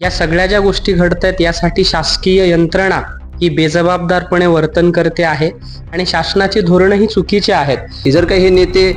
या सगळ्या ज्या गोष्टी घडत आहेत यासाठी शासकीय यंत्रणा ही बेजबाबदारपणे वर्तन करते आहे आणि शासनाची धोरणं ही चुकीची आहेत. जर का हे नेते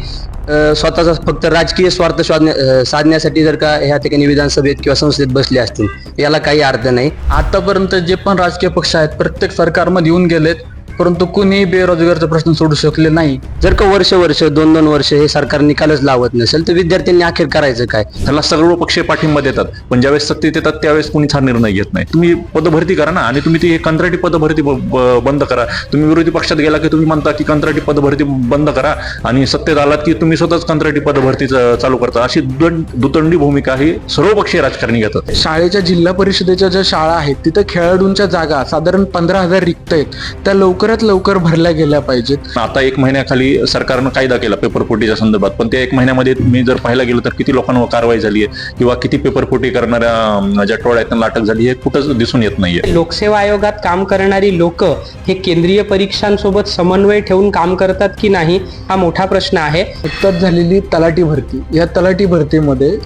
स्वतःचा फक्त राजकीय स्वार्थ साधण्यासाठी जर का ह्या ठिकाणी विधानसभेत किंवा संसदेत बसले असतील याला काही अर्थ नाही. आतापर्यंत जे पण राजकीय पक्ष आहेत प्रत्येक सरकारमध्ये येऊन गेलेत. परंतु कुणीही बेरोजगारचा प्रश्न सोडू शकले नाही. जर का वर्ष वर्ष दोन दोन वर्ष हे सरकार निकालच लावत नसेल तर विद्यार्थ्यांनी अखेर करायचं काय? त्याला सर्व पक्ष पाठिंबा देतात. पण ज्यावेळेस सत्तेत येतात त्यावेळेस कुणीच हा निर्णय घेत नाही. तुम्ही पदभरती करा ना आणि तुम्ही ती कंत्राटी पदभरती बंद करा. तुम्ही विरोधी पक्षात गेला की तुम्ही म्हणता की कंत्राटी पदभरती बंद करा आणि सत्तेत आलात की तुम्ही स्वतःच कंत्राटी पदभरती चालू करता. अशी दुतंडी भूमिका ही सर्व पक्षीय राजकारणी घेतात. शाळेच्या जिल्हा परिषदेच्या ज्या शाळा आहेत तिथं खेळाडूंच्या जागा साधारण पंधरा हजार रिक्त आहेत. त्या लवकरात लवकर भरल्या गेल्या पाहिजेत. आता एक महिन्याखाली सरकारनं कायदा केला पेपरफुटीच्या संदर्भात. पण त्या एक महिन्यामध्ये मी जर पाहायला गेलो तर किती लोकांवर कारवाई झाली आहे किंवा किती पेपरफुटी करणाऱ्या ज्या टोळ्या आहेत त्यांना अटक झाली हे कुठंच दिसून येत नाहीये. लोकसेवा आयोगात काम करणारी लोक हे केंद्रीय परीक्षांसोबत समन्वय ठेवून काम करतात की नाही हा मोठा प्रश्न आहे. नुकताच झालेली तलाठी भरती. या तलाठी भरतीमध्ये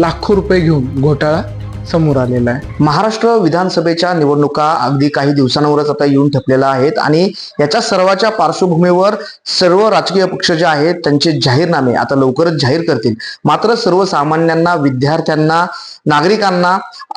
लाखो रुपये घेऊन घोटाळा समोर आलेला आहे. महाराष्ट्र विधानसभेच्या निवडणुका अगदी काही दिवसांवरच आता येऊन ठेपलेल्या आहेत आणि याच्या सर्वाच्या पार्श्वभूमीवर सर्व राजकीय पक्ष जे आहेत त्यांचे जाहीरनामे आता लवकरच जाहीर करतील. मात्र सर्वसामान्यांना विद्यार्थ्यांना नागरिकांना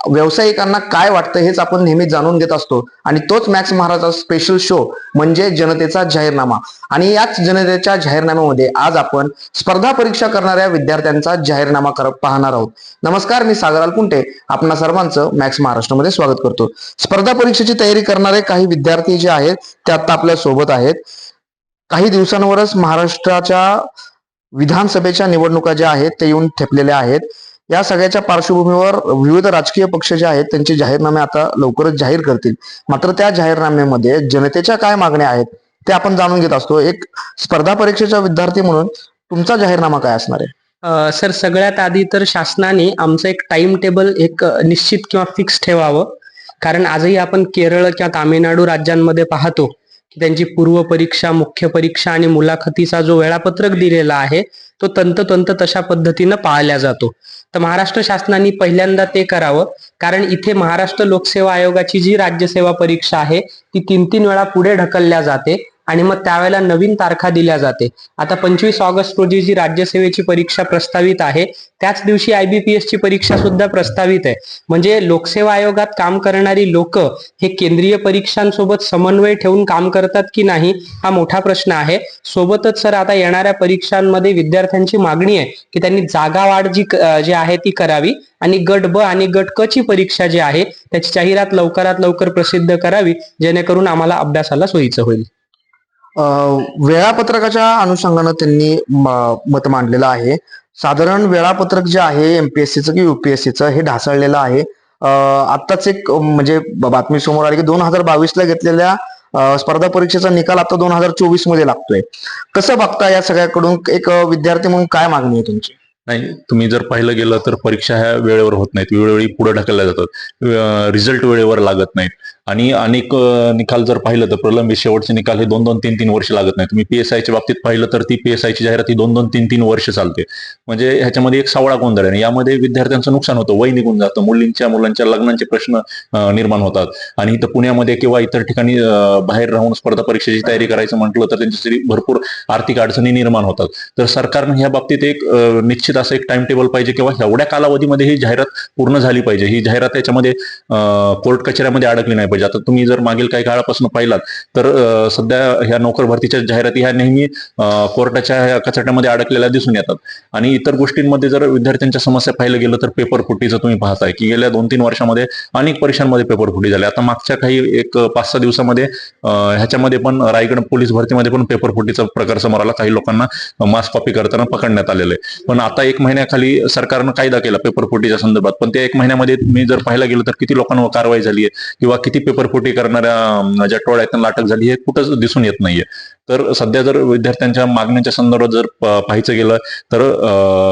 व्यावसायिकांना काय वाटतं हेच आपण नेहमी जाणून घेत असतो. आणि तोच मॅक्स महाराजचा स्पेशल शो म्हणजे जनतेचा जाहीरनामा. आणि याच जनतेच्या जाहीरनाम्यामध्ये आज आपण स्पर्धा परीक्षा करणाऱ्या विद्यार्थ्यांचा जाहीरनामा पाहणार आहोत. नमस्कार मी सागराल कुंटे. आपण सर्वांचं मॅक्स महाराष्ट्रामध्ये स्वागत करतो. स्पर्धा परीक्षेची तयारी करणारे काही विद्यार्थी जे आहेत ते आता आपल्यासोबत आहेत. काही दिवसांवरच महाराष्ट्राच्या विधानसभेच्या निवडणुका ज्या आहेत ते येऊन ठेपलेल्या आहेत. या सगळ्याच्या पार्श्वभूमीवर विविध राजकीय पक्ष जे आहेत त्यांचे जाहीरनामे आता लवकरच जाहीर करतील. मात्र त्या जाहीरनाम्यामध्ये जनतेच्या काय मागण्या आहेत ते आपण जाणून घेत असतो. एक स्पर्धा परीक्षेचा विद्यार्थी म्हणून तुमचा जाहीरनामा काय असणार आहे? सर सगळ्यात आधी तर शासनाने आमचं एक टाइम टेबल एक निश्चित किंवा फिक्स ठेवावं. कारण आजही आपण केरळ किंवा तामिळनाडू राज्यांमध्ये पाहतो. त्यांची पूर्व परीक्षा मुख्य परीक्षा आणि मुलाखतीचा जो वेळापत्रक दिलेला आहे तो तंततंत तशा पद्धतीनं पाळल्या जातो. तर महाराष्ट्र शासनाने पहिल्यांदा ते करावं कारण इथे महाराष्ट्र लोकसेवा आयोगाची जी राज्यसेवा परीक्षा आहे ती तीन तीन वेळा पुढे ढकलल्या जाते. आणि मग त्यावेळेला नवीन तारखा दिल्या जाते. आता पंचवीस ऑगस्ट रोजी जी राज्यसेवेची परीक्षा प्रस्तावित आहे त्याच दिवशी आयबीपीएस ची परीक्षा सुद्धा प्रस्तावित आहे. म्हणजे लोकसेवा आयोगात काम करणारी लोक हे केंद्रीय परीक्षांसोबत समन्वय ठेवून काम करतात की नाही हा मोठा प्रश्न आहे. सोबतच सर आता येणाऱ्या परीक्षांमध्ये विद्यार्थ्यांची मागणी आहे की त्यांनी जागा वाढ जी जी आहे ती करावी आणि गट ब आणि गट क ची परीक्षा जी आहे त्याची जाहिरात लवकरात लवकर प्रसिद्ध करावी जेणेकरून आम्हाला अभ्यासाला सोयीचं होईल. वेळापत्रकाच्या अनुषंगानं त्यांनी म- मत मांडलेलं आहे. साधारण वेळापत्रक जे आहे एमपीएससीचं की युपीएससीचं हे ढासळलेलं आहे. आत्ताच एक म्हणजे बातमी समोर आली की दोन हजार बावीस ला घेतलेल्या स्पर्धा परीक्षेचा निकाल आता दोन हजार चोवीसमध्ये लागतोय. कसं बघता या सगळ्याकडून? एक विद्यार्थी म्हणून काय मागणी आहे तुमची? नाही तुम्ही जर पाहिलं गेलं तर परीक्षा ह्या वेळेवर होत नाहीत. वेळोवेळी पुढे ढकलल्या जातात. रिझल्ट वेळेवर लागत नाहीत. आणि अनेक निकाल जर पाहिलं तर प्रलंबित शेवटचे निकाल हे दोन दोन तीन तीन वर्ष लागत नाही तुम्ही पीएसआयच्या बाबतीत पाहिलं तर ती पीएसआयची जाहिरात ही दोन दोन तीन तीन वर्ष चालते. म्हणजे ह्याच्यामध्ये एक सावळा गोंधळ आहे. आणि यामध्ये विद्यार्थ्यांचं नुकसान होतं. वय निघून जातं. मुलींच्या मुलांच्या लग्नांचे प्रश्न निर्माण होतात. आणि इथं पुण्यामध्ये किंवा इतर ठिकाणी बाहेर राहून स्पर्धा परीक्षेची तयारी करायचं म्हटलं तर त्यांच्यासाठी भरपूर आर्थिक अडचणी निर्माण होतात. तर सरकारनं ह्या बाबतीत एक निश्चित निश्चित असं एक टाइम टेबल पाहिजे किंवा एवढ्या कालावधीमध्ये ही जाहिरात पूर्ण झाली पाहिजे. ही जाहिरात याच्यामध्ये कोर्ट कचऱ्यामध्ये अडकली नाही पाहिजे. आता तुम्ही जर मागील काही काळापासून पाहिलात तर सध्या ह्या नोकर भरतीच्या जाहिराती ह्या नेहमी कोर्टाच्या कचऱ्यामध्ये अडकलेल्या दिसून येतात. आणि इतर गोष्टींमध्ये जर विद्यार्थ्यांच्या समस्या पाहिलं गेलं तर पेपर फुटीचं तुम्ही पाहताय की गेल्या दोन तीन वर्षामध्ये अनेक परीक्षांमध्ये पेपर फुटी झाले. आता मागच्या काही एक पाच सहा दिवसामध्ये ह्याच्यामध्ये पण रायगड पोलीस भरतीमध्ये पण पेपर फुटीचा प्रकार समोर आला काही लोकांना मास कॉपी करताना पकडण्यात आलेलं आहे. पण आता एक महिन्याखाली सरकारनं कायदा केला पेपर फुटीच्या संदर्भात. पण त्या एक महिन्यामध्ये मी जर पाहायला गेलो तर किती लोकांवर कारवाई झाली आहे किंवा किती पेपर फुटी करणाऱ्या ज्या टोळ्या त्यांना अटक झाली हे कुठंच दिसून येत नाहीये. तर सध्या जर विद्यार्थ्यांच्या मागण्यांच्या संदर्भात जर पाहायचं गेलं तर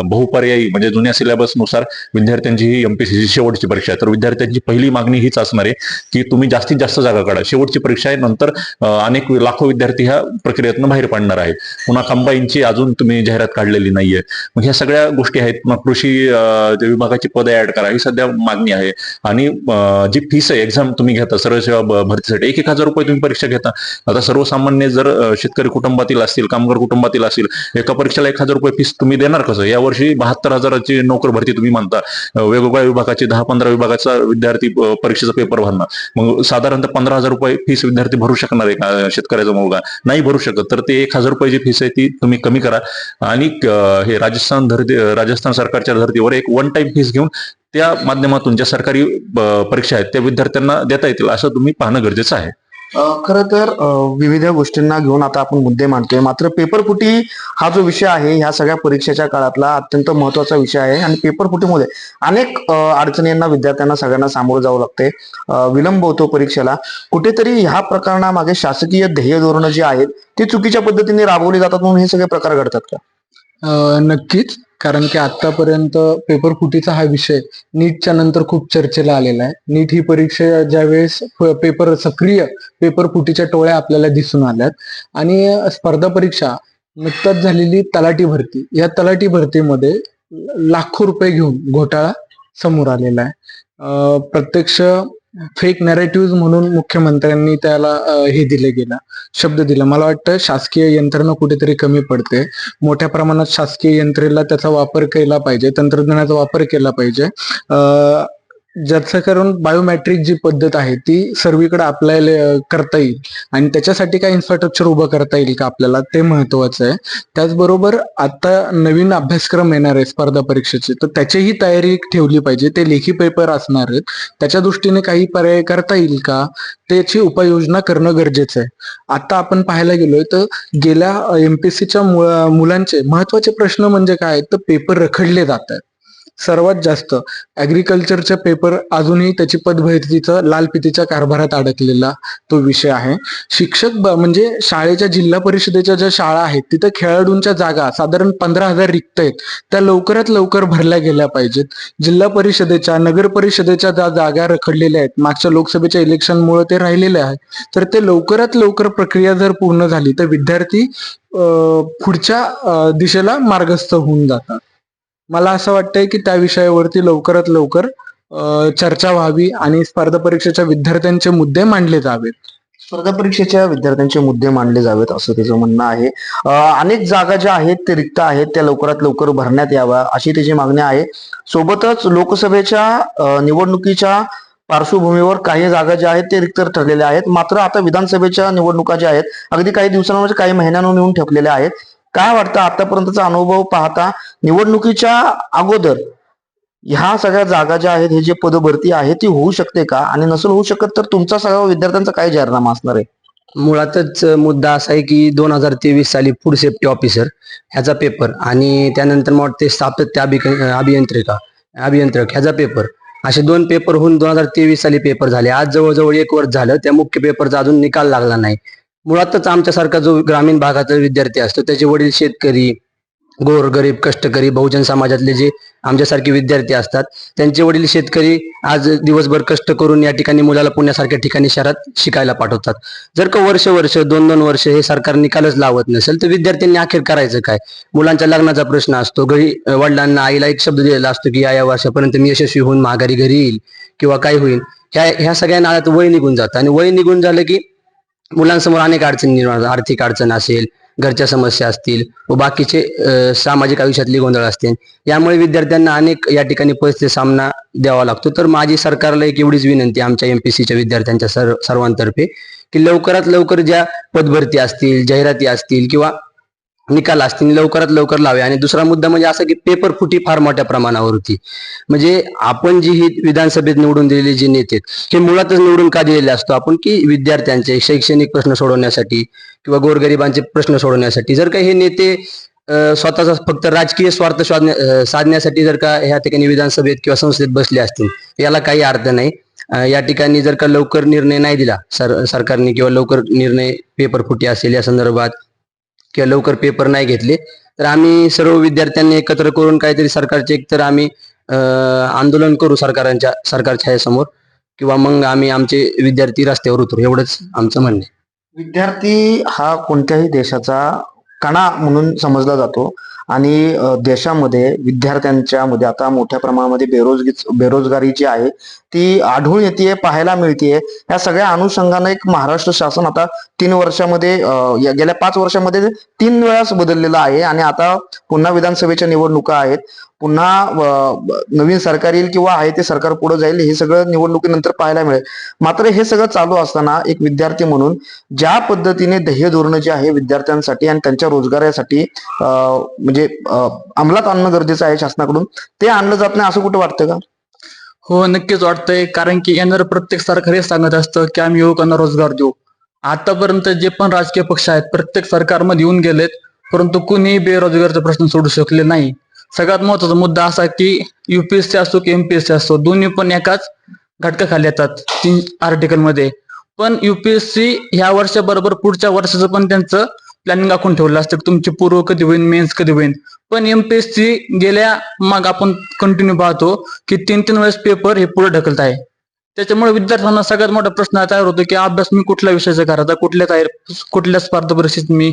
बहुपर्यायी म्हणजे जुन्या सिलेबसनुसार विद्यार्थ्यांची ही एमपीसीची शेवटची परीक्षा आहे. तर विद्यार्थ्यांची पहिली मागणी हीच असणार आहे की तुम्ही जास्तीत जास्त जागा काढा. शेवटची परीक्षा आहे नंतर अनेक लाखो विद्यार्थी ह्या प्रक्रियेतून बाहेर पडणार आहेत. पुन्हा कंबाईनची अजून तुम्ही जाहिरात काढलेली नाहीये. मग ह्या सगळ्या गोष्टी आहेत. मग कृषी विभागाची पदे ऍड करा ही सध्या मागणी आहे. आणि जी फीस आहे एक्झाम तुम्ही घेता सर्व सेवा भरतीसाठी एक एक हजार रुपये तुम्ही परीक्षा घेता. आता सर्वसामान्य जर शेतकरी कुटुंबातील असतील कामगार कुटुंबातील असतील एका परीक्षेला एक हजार रुपये फीस तुम्ही देणार कसं? यावर्षी बहात्तर हजाराची नोकर भरती तुम्ही म्हणता वेगवेगळ्या विभागाची दहा पंधरा विभागाचा विद्यार्थी परीक्षेचा पेपर भरणार. मग साधारणतः पंधरा हजार रुपये फीस विद्यार्थी भरू शकणार आहे का शेतकऱ्याचा मुलगा? नाही भरू शकत. तर ते एक हजार रुपयाची फीस आहे ती तुम्ही कमी करा. आणि हे राजस्थान धरती राजस्थान सरकारच्या धर्तीवर एक वन टाइम फीस घेऊन त्या माध्यमातून ज्या सरकारी परीक्षा आहेत त्या विद्यार्थ्यांना देता येतील असं तुम्ही पाहणं गरजेचं आहे. खर तर विविध गोष्टींना घेऊन आता आपण मुद्दे मांडतोय. मात्र पेपरफुटी हा जो विषय आहे ह्या सगळ्या परीक्षेच्या काळातला अत्यंत महत्त्वाचा विषय आहे. आणि पेपरफुटीमुळे अनेक अ, अडचणींना विद्यार्थ्यांना सगळ्यांना सामोरं जावं लागते विलंब होतो परीक्षेला. कुठेतरी ह्या प्रकरणामागे शासकीय ध्येय धोरणं जी आहेत ती चुकीच्या पद्धतीने राबवली जातात म्हणून हे सगळे प्रकार घडतात का? नक्कीच. कारण की आतापर्यंत पेपर फुटीचा हा विषय नीटच्या नंतर खूप चर्चेला आलेला आहे. नीट ही परीक्षा ज्यावेळेस पेपर सक्रिय पेपर फुटीच्या टोळ्या आपल्याला दिसून आल्यात. आणि स्पर्धा परीक्षा नुकताच झालेली तलाठी भरती. या तलाठी भरतीमध्ये लाखो रुपये घेऊन घोटाळा समोर आलेला आहे. प्रत्यक्ष फेक नॅरेटिव्ह म्हणून मुख्यमंत्र्यांनी त्याला हे दिले गेला शब्द दिला. मला वाटतं शासकीय यंत्रणा कुठेतरी कमी पडते. मोठ्या प्रमाणात शासकीय यंत्रेला त्याचा वापर केला पाहिजे तंत्रज्ञानाचा वापर केला पाहिजे. ज्याचं करून बायोमॅट्रिक जी पद्धत आहे ती सर्वीकडे आपल्याला करता येईल. आणि त्याच्यासाठी काय इन्फ्रास्ट्रक्चर उभं करता येईल का आपल्याला ते महत्वाचं आहे. त्याचबरोबर आता नवीन अभ्यासक्रम येणार आहे स्पर्धा परीक्षेचे. तर त्याचीही तयारी ठेवली पाहिजे. ते लेखी पेपर असणार आहेत. त्याच्या दृष्टीने काही पर्याय करता येईल का? त्याची उपाययोजना करणं गरजेचं आहे. आता आपण पाहायला गेलोय तर गेल्या एमपीएससीच्या मुलांचे महत्त्वाचे प्रश्न म्हणजे काय? तर पेपर रखडले जात आहेत सर्वात जास्त. ऍग्रिकल्चरचे पेपर अजूनही त्याची पदभरतीचं लाल फितीच्या कारभारात अडकलेला तो विषय आहे. शिक्षक म्हणजे शाळेच्या जिल्हा परिषदेच्या ज्या शाळा आहेत तिथं खेळाडूंच्या जागा साधारण पंधरा हजार रिक्त आहेत. त्या लवकरात लवकर भरल्या गेल्या पाहिजेत. जिल्हा परिषदेच्या नगर परिषदेच्या ज्या जागा रखडलेल्या आहेत मागच्या लोकसभेच्या इलेक्शनमुळे ते राहिलेले आहेत तर ते लवकरात लवकर प्रक्रिया जर पूर्ण झाली तर विद्यार्थी पुढच्या दिशेला मार्गस्थ होऊन जातात. मला असं वाटतंय की त्या विषयावरती लवकरात लवकर चर्चा व्हावी आणि स्पर्धा परीक्षेच्या विद्यार्थ्यांचे मुद्दे मांडले जावेत. स्पर्धा परीक्षेच्या विद्यार्थ्यांचे मुद्दे मांडले जावेत असं त्याचं म्हणणं आहे. अनेक जागा ज्या आहेत ते रिक्त आहेत त्या लवकरात लवकर भरण्यात याव्या अशी त्याची मागणी आहे. सोबतच लोकसभेच्या निवडणुकीच्या पार्श्वभूमीवर काही जागा ज्या आहेत ते रिक्त ठरलेल्या आहेत. मात्र आता विधानसभेच्या निवडणुका ज्या आहेत अगदी काही दिवसांवर काही महिन्यांवर येऊन ठेपलेल्या आहेत. काय वाटतं आतापर्यंतचा अनुभव पाहता निवडणुकीच्या अगोदर? ह्या सगळ्या जागा ज्या आहेत हे जे पदभरती आहे ती होऊ शकते का? आणि नसेल होऊ शकत तर तुमचा सगळा विद्यार्थ्यांचा काय जाहीरनामा असणार आहे? मुळातच मुद्दा असा आहे की दोन हजार तेवीस साली फूड सेफ्टी ऑफिसर ह्याचा पेपर आणि त्यानंतर मग ते स्थापत्य अभिक अभियंत्रिका अभियंत्रक ह्याचा पेपर असे दोन पेपर होऊन दोन हजार तेवीस साली पेपर झाले. आज जवळजवळ एक वर्ष झालं त्या मुख्य पेपरचा अजून निकाल लागला नाही. मुळातच आमच्यासारखा जो ग्रामीण भागाचा विद्यार्थी असतो त्याचे वडील शेतकरी गोर गरीब कष्टकरी बहुजन समाजातले जे आमच्यासारखे विद्यार्थी असतात त्यांचे वडील शेतकरी आज दिवसभर कष्ट करून या ठिकाणी मुलाला पुण्यासारख्या ठिकाणी शहरात शिकायला पाठवतात. जर का वर्ष वर्ष दोन दोन वर्ष हे सरकार निकालच लावत नसेल तर विद्यार्थ्यांनी अखेर करायचं काय? मुलांच्या लग्नाचा प्रश्न असतो घरी वडिलांना आईला एक शब्द दिलेला असतो की या या वर्षापर्यंत मी यशस्वी होऊन माघारी घरी येईल किंवा काय होईल. ह्या ह्या सगळ्या नाळात वय निघून जातं आणि वय निघून झालं की मुलांसमोर अनेक अडचणी निर्माण होतात. आर्थिक अडचण असेल घरच्या समस्या असतील व बाकीचे सामाजिक आयुष्यातली गोंधळ असतील यामुळे विद्यार्थ्यांना अनेक या ठिकाणी परिस्थिती सामना द्यावा लागतो तर माझी सरकारला एक एवढीच विनंती आहे आमच्या एमपीसीच्या विद्यार्थ्यांच्या सर्व सर्वांतर्फे की लवकरात लवकर ज्या पदभरती असतील जाहिराती असतील किंवा निकाल असतील लवकरात लवकर लावे. आणि दुसरा मुद्दा म्हणजे असा की पेपर फुटी फार मोठ्या प्रमाणावर होती. म्हणजे आपण जी ही विधानसभेत निवडून दिलेले जे नेते हे मुळातच निवडून का दिलेले असतो आपण की विद्यार्थ्यांचे शैक्षणिक प्रश्न सोडवण्यासाठी किंवा गोरगरिबांचे प्रश्न सोडवण्यासाठी? जर का हे नेते स्वतःचा फक्त राजकीय स्वार्थ साधण्यासाठी जर का ह्या ठिकाणी विधानसभेत किंवा संसदेत बसले असतील याला काही अर्थ नाही. या ठिकाणी जर का लवकर निर्णय नाही दिला सर सरकारने किंवा लवकर निर्णय पेपर फुटी असेल या संदर्भात किंवा लवकर पेपर नाही घेतले तर आम्ही सर्व विद्यार्थ्यांनी एकत्र करून काहीतरी सरकारचे एकतर आम्ही आंदोलन करू सरकारांच्या सरकारच्या छायासमोर किंवा मग आम्ही आमचे विद्यार्थी रस्त्यावर उतरू एवढंच आमचं म्हणणे विद्यार्थी हा कोणत्याही देशाचा कणा म्हणून समजला जातो. आणि देशामध्ये विद्यार्थ्यांच्या मध्ये आता मोठ्या प्रमाणामध्ये बेरोजगी बेरोजगारी जी आहे ती आढळून येते पाहायला मिळते या सगळ्या अनुषंगाने एक महाराष्ट्र शासन आता तीन वर्षामध्ये गेल्या पाच वर्षामध्ये तीन वेळाच बदललेलं आहे आणि आता पुन्हा विधानसभेच्या निवडणुका आहेत. पुन्हा नवीन सरकार येईल किंवा आहे ते सरकार पुढे जाईल हे सगळं निवडणुकीनंतर पाहायला मिळेल. मात्र हे सगळं चालू असताना एक विद्यार्थी म्हणून ज्या पद्धतीने ध्येय धोरण जे आहे विद्यार्थ्यांसाठी आणि त्यांच्या रोजगारासाठी अं, म्हणजे म्हणजे अंमलात आणणं गरजेचं आहे शासनाकडून. ते आणलं जात नाही असं कुठं वाटतं का? हो नक्कीच वाटतंय. कारण की येणार प्रत्येक सरकार हे सांगत असतं की आम्ही युवकांना रोजगार देऊ. आतापर्यंत जे पण राजकीय पक्ष आहेत प्रत्येक सरकारमध्ये येऊन गेलेत परंतु कुणीही बेरोजगारचा प्रश्न सोडू शकले नाही. सगळ्यात महत्त्वाचा मुद्दा असा की युपीएससी असो की एमपीएससी असो दोन्ही पण एकाच घटकाखाली येतात तीन आर्टिकलमध्ये. पण युपीएससी ह्या वर्षाबरोबर पुढच्या वर्षाचं पण त्यांचं प्लॅनिंग आखून ठेवलं असतं तुमची पूर्व कधी होईल मेन्स कधी होईल पण एमपीएससी गेल्या मग आपण कंटिन्यू पाहतो की तीन तीन वेळेस पेपर हे पुढे ढकलत आहे. त्याच्यामुळे विद्यार्थ्यांना सगळ्यात मोठा प्रश्न तयार होतो की अभ्यास मी कुठल्या विषयाचा करायचा? कुठल्या तयार कुठल्या स्पर्धा परीक्षेत मी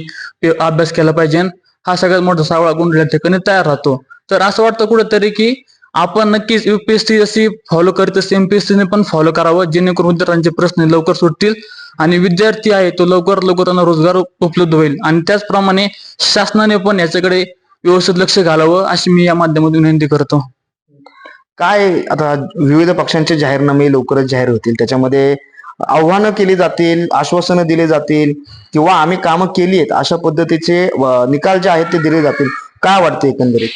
अभ्यास केला पाहिजे? हा सगळ्यात मोठा सावळा गुंडल्या ठिकाणी तयार राहतो. तर असं वाटतं कुठेतरी की आपण नक्कीच युपीएससी जशी फॉलो करत एमपीएससी ने पण फॉलो करावं. जेणेकरून विद्यार्थ्यांचे प्रश्न लवकर सुटतील आणि विद्यार्थी आहे तो लवकर लवकर त्यांना रोजगार उपलब्ध होईल. आणि त्याचप्रमाणे शासनाने पण याच्याकडे व्यवस्थित लक्ष घालावं अशी मी या माध्यमातून विनंती करतो. काय आता विविध पक्षांचे जाहीरनामे लवकरच जाहीर होतील. त्याच्यामध्ये आव्हानं केली जातील आश्वासनं दिली जातील किंवा आम्ही कामं केली आहेत अशा पद्धतीचे निकाल जे आहेत ते दिले जातील. काय वाटते एकंदरीत?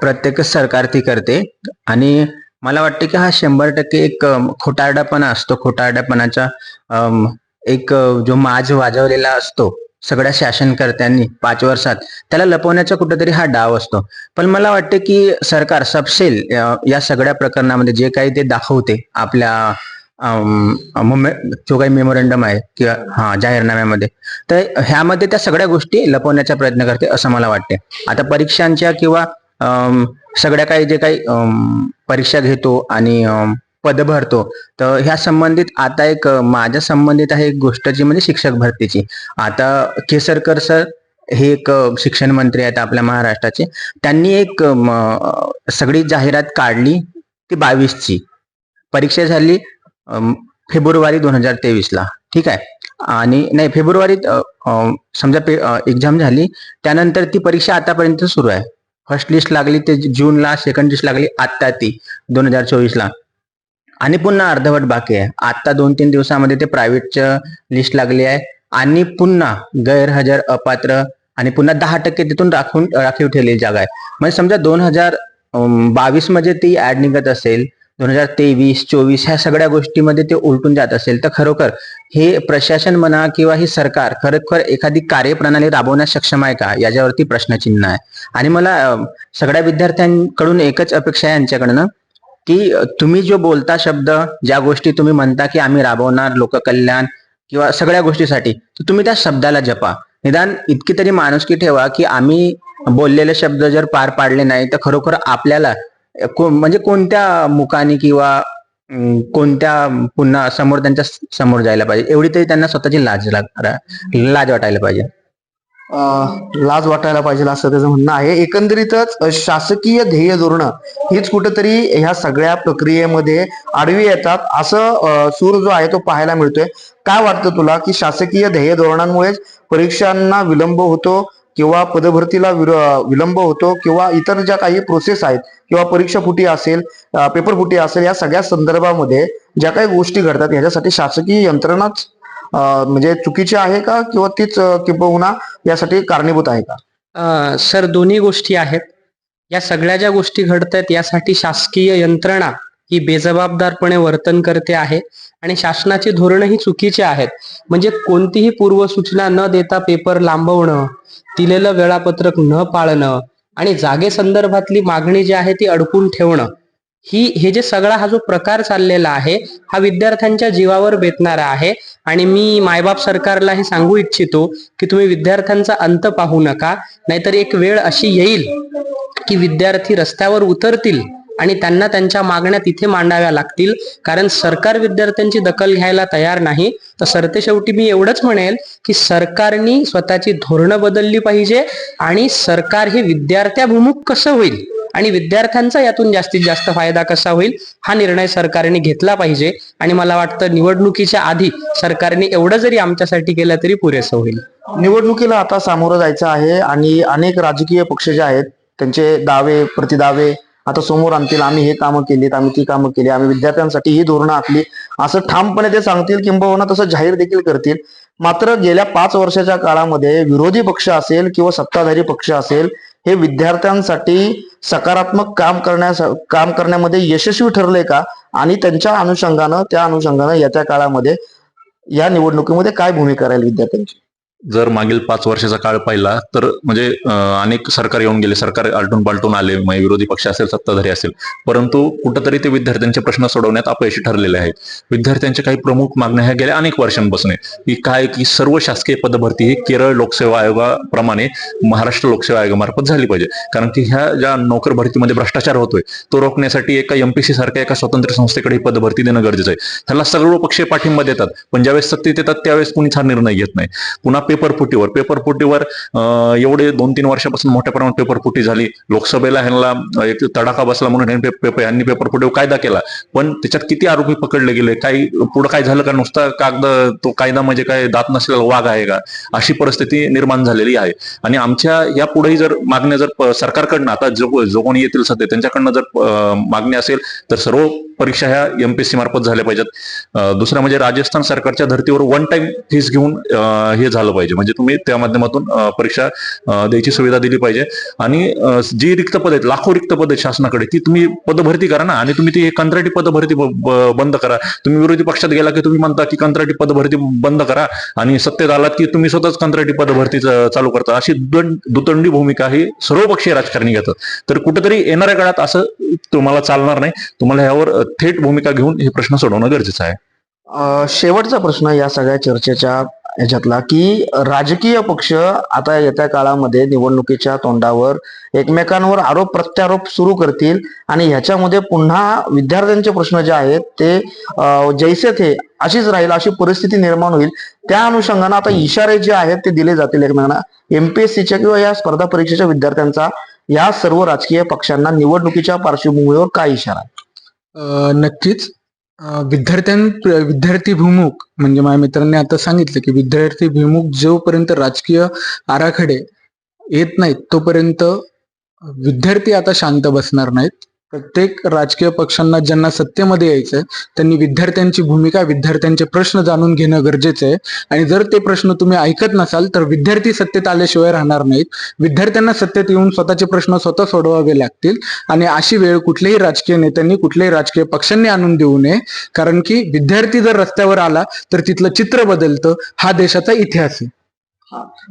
प्रत्येकच सरकार ती करते. आणि मला वाटते की हा शंभर टक्के एक खोटारडापणा असतो. खोटारडापणाचा एक जो माज वाजवलेला असतो सगळ्या शासनकर्त्यांनी पाच वर्षात त्याला लपवण्याचा कुठेतरी हा डाव असतो. पण मला वाटते की सरकार सबसेल या सगळ्या प्रकरणामध्ये जे काही ते दाखवते आपल्या जो काही मेमोरंडम आहे किंवा हा जाहीरनाम्यामध्ये तर ह्यामध्ये त्या सगळ्या गोष्टी लपवण्याचा प्रयत्न करते असं मला वाटते. आता परीक्षांच्या किंवा सगळ्या काही जे काही परीक्षा घेतो आणि पद भरतो तर ह्या संबंधित आता एक माझ्या संबंधित आहे एक गोष्ट जी म्हणजे शिक्षक भरतीची. आता केसरकर सर हे एक शिक्षण मंत्री आहेत आपल्या महाराष्ट्राचे. त्यांनी एक सगळी जाहिरात काढली ती बावीसची. परीक्षा झाली फेब्रुवारी दोन हजार तेवीसला. ठीक आहे? आणि नाही फेब्रुवारीत समजा पे समजा एक्झाम झाली त्यानंतर ती परीक्षा आतापर्यंत सुरू आहे. फर्स्ट लिस्ट लागली ते जूनला सेकंड लिस्ट लागली आत्ता ती दोन हजार चोवीसला. आणि पुन्हा अर्धवट बाकी आहे. आत्ता दोन तीन दिवसामध्ये ते प्रायव्हेटचं लिस्ट लागली आहे. आणि पुन्हा गैरहजर अपात्र आणि पुन्हा दहा टक्के तिथून राखून राखीव ठेवलेली जागा आहे. म्हणजे समजा दोन हजार बावीसमध्ये ती ऍड निघत असेल दोन हजार तेवीस चोवीस ह्या सगळ्या गोष्टीमध्ये ते उलटून जात असेल. तर खरोखर हे प्रशासन म्हणा किंवा हे सरकार खरोखर एखादी कार्यप्रणाली राबवण्यास सक्षम आहे का? याच्यावरती प्रश्नचिन्ह आहे. आणि मला सगळ्या विद्यार्थ्यांकडून एकच अपेक्षा आहे यांच्याकडनं की तुम्ही जो बोलता शब्द ज्या गोष्टी तुम्ही म्हणता की आम्ही राबवणार लोककल्याण किंवा सगळ्या गोष्टीसाठी तर तुम्ही त्या शब्दाला जपा. निदान इतकी तरी माणुसकी ठेवा की आम्ही बोललेले शब्द जर पार पाडले नाही तर खरोखर आपल्याला को- म्हणजे कोणत्या मुखाने किंवा कोणत्या पुन्हा समोर त्यांच्यासमोर जायला पाहिजे? एवढी तरी त्यांना स्वतःची लाज लाग- लाज वाटायला पाहिजे. लाज वाटायला पाहिजे असं त्याचं म्हणणं आहे. एकंदरीतच शासकीय ध्येय धोरणं हीच कुठंतरी ह्या सगळ्या प्रक्रियेमध्ये आडवी येतात असं सूर जो आहे तो पाहायला मिळतोय. काय वाटतं तुला की शासकीय ध्येय धोरणांमुळेच परीक्षांना विलंब होतो किंवा पदभरतीला विलंब होतो किंवा इतर ज्या काही प्रोसेस आहेत किंवा परीक्षा फुटी असेल पेपर फुटी असेल या सगळ्या संदर्भामध्ये ज्या काही गोष्टी घडतात याच्यासाठी शासकीय यंत्रणाच म्हणजे चुकीची आहे का किंवा तीच किंबहुना यासाठी कारणीभूत आहे का? सर दोन्ही गोष्टी आहेत. या सगळ्या ज्या गोष्टी घडत आहेत यासाठी शासकीय यंत्रणा ही बेजबाबदारपणे वर्तन करते आहे आणि शासनाची धोरणही चुकीचे आहेत. म्हणजे कोणतीही पूर्वसूचना न देता पेपर लांबवणं दिलेलं वेळापत्रक न पाळणं आणि जागे संदर्भातली मागणी जी आहे ती अडकून ठेवणं ही हे जे सगळा हा जो प्रकार चाललेला आहे हा विद्यार्थ्यांच्या जीवावर बेतणारा आहे. आणि मी मायबाप सरकारला हे सांगू इच्छितो की तुम्ही विद्यार्थ्यांचा अंत पाहू नका नाहीतर एक वेळ अशी येईल की विद्यार्थी रस्त्यावर उतरतील. आणि त्यांना त्यांच्या मागण्या तिथे मांडाव्या लागतील. कारण सरकार विद्यार्थ्यांची दखल घ्यायला तयार नाही. तर सरतेशेवटी मी एवढंच म्हणेल की सरकारनी स्वतःची धोरणं बदलली पाहिजे आणि सरकार हे विद्यार्थ्याभिमुख कसं होईल आणि विद्यार्थ्यांचा यातून जास्तीत जास्त फायदा कसा होईल हा निर्णय सरकारने घेतला पाहिजे. आणि मला वाटतं निवडणुकीच्या आधी सरकारने एवढं जरी आमच्यासाठी केलं तरी पुरेसं होईल. निवडणुकीला आता सामोरं जायचं आहे आणि अनेक राजकीय पक्ष जे आहेत त्यांचे दावे प्रतिदावे आता समोर आणतील आम्ही हे कामं केलीत आम्ही ती कामं केली आम्ही विद्यार्थ्यांसाठी ही धोरणं आखली. असं ठामपणे ते सांगतील किंबहुना तसं जाहीर देखील करतील. मात्र गेल्या पाच वर्षाच्या काळामध्ये विरोधी पक्ष असेल किंवा सत्ताधारी पक्ष असेल हे विद्यार्थ्यांसाठी सकारात्मक काम करण्यास काम करण्यामध्ये यशस्वी ठरले का? आणि त्यांच्या अनुषंगानं त्या अनुषंगानं येत्या काळामध्ये या निवडणुकीमध्ये काय भूमिका राहील विद्यार्थ्यांची? जर मागील पाच वर्षाचा काळ पाहिला तर म्हणजे अनेक सरकार येऊन गेले. सरकार आलटून पालटून आले मग विरोधी पक्ष असेल सत्ताधारी असेल. परंतु कुठंतरी ते विद्यार्थ्यांचे प्रश्न सोडवण्यात अपयशी ठरलेले आहेत. विद्यार्थ्यांच्या काही प्रमुख मागण्या ह्या गेल्या अनेक वर्षांपासून की काय की सर्व शासकीय पदभरती ही केरळ लोकसेवा आयोगाप्रमाणे महाराष्ट्र लोकसेवा आयोगामार्फत झाली पाहिजे. कारण की ह्या ज्या नोकर भरतीमध्ये भ्रष्टाचार होतोय तो रोखण्यासाठी एका एमपीसी सारख्या एका स्वतंत्र संस्थेकडे ही पदभरती देणं गरजेचं आहे. त्याला सर्व पक्षीय पाठिंबा देतात. पण ज्यावेळेस सत्तेत येतात त्यावेळेस कुणीच हा निर्णय घेत नाही. पुन्हा पेपर फुटीवर. पेपर फुटीवर एवढे दोन तीन वर्षापासून मोठ्या प्रमाणात पेपर फुटी झाली. लोकसभेला ह्यांना एक तडाखा बसला म्हणून ह्यांनी पे- पेपर फुटीवर कायदा केला. पण त्याच्यात किती आरोपी पकडले गेले? काही पुढे काय झालं का? नुसता कागद तो कायदा म्हणजे काय? दात नसलेला वाघ आहे का? अशी परिस्थिती निर्माण झालेली आहे. आणि आमच्या या पुढेही जर मागण्या जर सरकारकडनं आता जो जो कोणी येतील सध्या त्यांच्याकडनं जर मागणी असेल तर सर्व परीक्षा ह्या एमपीएससी मार्फत झाल्या पाहिजेत. दुसरं म्हणजे राजस्थान सरकारच्या धर्तीवर वन टाइम फीस घेऊन हे झालं पाहिजे. म्हणजे तुम्ही त्या माध्यमातून परीक्षा द्यायची सुविधा दिली पाहिजे. आणि जी रिक्त पद आहेत लाखो रिक्त पद आहेत शासनाकडे ती तुम्ही पदभरती करा ना. आणि तुम्ही ती कंत्राटी पदभरती बंद करा. तुम्ही विरोधी पक्षात गेला की तुम्ही म्हणता की कंत्राटी पदभरती बंद करा. आणि सत्तेत आलात की तुम्ही स्वतःच कंत्राटी पदभरती चालू करता. अशी दुतंडी भूमिका ही सर्वपक्षीय राजकारणी घेतात. तर कुठेतरी येणाऱ्या काळात असं तुम्हाला चालणार नाही. तुम्हाला यावर थेट भूमिका घेऊन हे प्रश्न सोडवणं गरजेचं आहे. शेवटचा प्रश्न या सगळ्या चर्चेच्या याच्यातला की राजकीय पक्ष आता येत्या काळामध्ये निवडणुकीच्या तोंडावर एकमेकांवर आरोप प्रत्यारोप सुरू करतील आणि ह्याच्यामध्ये पुन्हा विद्यार्थ्यांचे प्रश्न जे आहेत ते जैसे थे अशीच राहील अशी परिस्थिती निर्माण होईल. त्या अनुषंगानं आता इशारे जे आहेत ते दिले जातील एकमेकांना. एमपीएससीच्या किंवा या स्पर्धा परीक्षेच्या विद्यार्थ्यांचा या सर्व राजकीय पक्षांना निवडणुकीच्या पार्श्वभूमीवर काय इशारा? नक्कीच. विद्यार्थ्यां विद्यार्थ्यां विद्यार्थीभिमुख म्हणजे माझ्या मित्रांनी आता सांगितलं की विद्यार्थी विद्यार्थीभिमुख जोपर्यंत राजकीय आराखडे येत नाहीत तोपर्यंत विद्यार्थी आता शांत बसणार नाहीत. प्रत्येक राजकीय पक्षांना ज्यांना सत्तेमध्ये यायचंय त्यांनी विद्यार्थ्यांची भूमिका विद्यार्थ्यांचे प्रश्न जाणून घेणं गरजेचं आहे. आणि जर ते प्रश्न तुम्ही ऐकत नसाल तर विद्यार्थी सत्तेत आल्याशिवाय राहणार नाहीत. विद्यार्थ्यांना सत्तेत येऊन स्वतःचे प्रश्न स्वतः सोडवावे लागतील. आणि अशी वेळ कुठल्याही राजकीय नेत्यांनी कुठल्याही राजकीय पक्षांनी आणून देऊ नये. कारण की विद्यार्थी जर रस्त्यावर आला तर तिथलं चित्र बदलतं. हा देशाचा इतिहास आहे.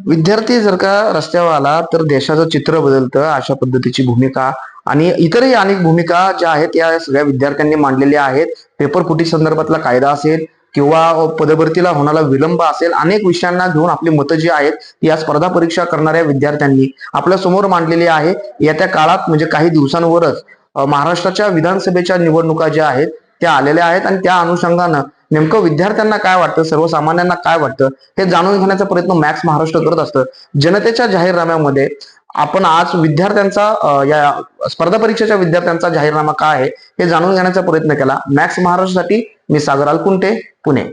विद्यार्थी जर का रस्त्यावर आला तर देशाचं चित्र बदलतं. अशा पद्धतीची भूमिका आणि इतरही अनेक भूमिका ज्या आहेत या सगळ्या विद्यार्थ्यांनी मांडलेल्या आहेत. पेपर फुटी संदर्भातला कायदा असेल किंवा पदभरतीला होणारा विलंब असेल अनेक विषयांना घेऊन आपली मतं जी आहेत ती या स्पर्धा परीक्षा करणाऱ्या विद्यार्थ्यांनी आपल्यासमोर मांडलेली आहे. येत्या काळात म्हणजे काही दिवसांवरच महाराष्ट्राच्या विधानसभेच्या निवडणुका ज्या आहेत त्या आलेल्या आहेत आणि त्या अनुषंगानं नेमकं विद्यार्थ्यांना काय वाटतं सर्वसामान्यांना काय वाटतं हे जाणून घेण्याचा प्रयत्न मॅक्स महाराष्ट्र करत असतं. जनतेच्या जाहीरनाम्यामध्ये आपण आज विद्यार्थ्यांचा या स्पर्धा परीक्षेच्या विद्यार्थ्यांचा जाहीरनामा काय आहे हे जाणून घेण्याचा प्रयत्न केला. मॅक्स महाराष्ट्रासाठी मी सागर अलकुंटे पुणे.